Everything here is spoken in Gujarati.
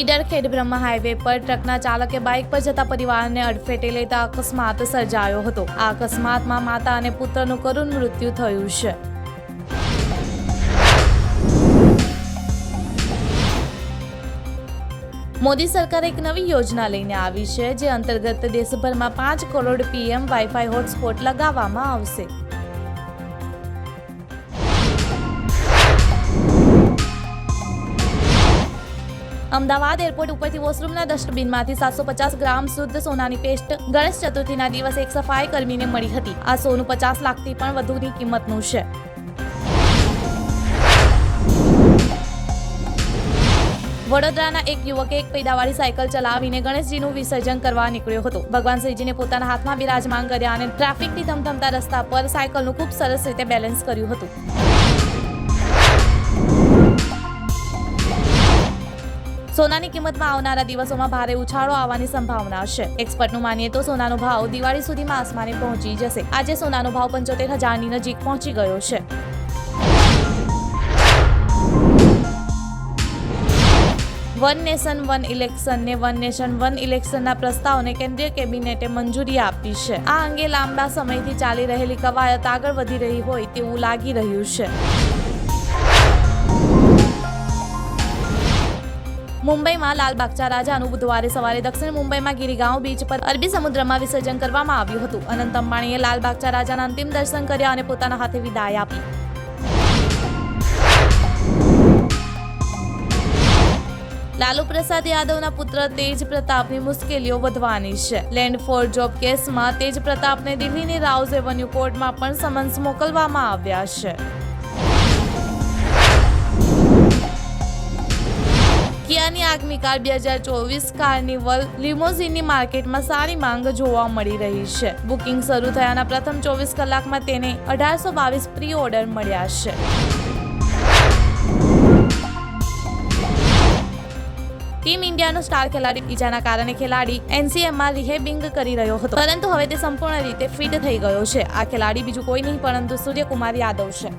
ઈડર ખેડ બ્રહ્મ હાઈવે પર ટ્રકના ચાલકે બાઇક પર જતા પરિવારને અડફેટે લેતા અકસ્માત સર્જાયો હતો. આ અકસ્માતમાં માતા અને પુત્રનું કરુણ મૃત્યુ થયું છે. મોદી સરકાર એક નવી યોજના લઈને આવી છે, જે અંતર્ગત દેશભરમાં પાંચ કરોડ પીએમ વાઈફાઈ હોટસ્પોટ લગાવવામાં આવશે. અમદાવાદ એરપોર્ટ ઉપરથી વોશરૂમના ડસ્ટબિનમાંથી સાતસો પચાસ ગ્રામ શુદ્ધ સોનાની પેસ્ટ ગણેશ ચતુર્થીના દિવસે એક સફાઈ કર્મીને મળી હતી. આ સોનું પચાસ લાખથી પણ વધુની કિંમતનું છે. વડોદરાના એક યુવકે એક પૈદાવાળી સાયકલ ચલાવીને ગણેશજીનું વિસર્જન કરવા નીકળ્યો હતો. ભગવાન શ્રીજીને પોતાના હાથમાં બિરાજમાન કર્યા અને ટ્રાફિકથી ધમધમતા રસ્તા પર સાયકલનું ખૂબ સરસ રીતે બેલેન્સ કર્યું હતું. સોનાની કિંમતમાં આવનારા દિવસોમાં ભારે ઉછાળો આવવાની સંભાવના છે. એક્સપર્ટનું માનીએ તો સોનાનો ભાવ દિવાળી સુધીમાં આસમાને પહોંચી જશે. આજે સોનાનો ભાવ પંચોતેર હજારની નજીક પહોંચી ગયો છે. વન નેશન, વન ઇલેક્શનને વન નેશન, વન ઇલેક્શનના પ્રસ્તાવને કેન્દ્રીય કેબિનેટે મંજૂરી આપી છે. આ અંગે લાંબા સમયથી ચાલી રહેલી કવાયત આગળ વધી રહી હોય તેવું લાગી રહ્યું છે. મુંબઈમાં લાલબાગચા રાજાનું બુધવારે સવારે દક્ષિણ મુંબઈમાં ગિરિગાંવ બીચ પર અરબી સમુદ્રમાં વિસર્જન કરવામાં આવ્યું હતું. અનંત અંબાણીએ લાલબાગચા રાજાના અંતિમ દર્શન કર્યા અને પોતાના હાથે વિદાય આપી. લાલુ પ્રસાદ યાદવના પુત્ર તેજ પ્રતાપની મુશ્કેલીઓ વધવાની છે. લેન્ડ ફોર જોબ કેસમાં તેજ પ્રતાપને દિલ્હીની રાઉઝ એવન્યુ કોર્ટમાં પણ સમન્સ મોકલવામાં આવ્યા છે. કિયાની આગમી કાર બે હજાર ચોવીસ કાર્નિવલ લિમોઝીનની માર્કેટમાં સારી માંગ જોવા મળી રહી છે. બુકિંગ શરૂ થયાના પ્રથમ ચોવીસ કલાકમાં તેને અઢારસો બાવીસ પ્રી ઓર્ડર મળ્યા છે. ટીમ ઇન્ડિયાનો સ્ટાર ખેલાડી ઈજાના કારણે ખેલાડી એનસીએમમાં રિહેબિંગ કરી રહ્યો હતો. પરંતુ હવે તે સંપૂર્ણ રીતે ફિટ થઈ ગયો છે. આ ખેલાડી બીજું કોઈ નહીં, પરંતુ સૂર્યકુમાર યાદવ છે.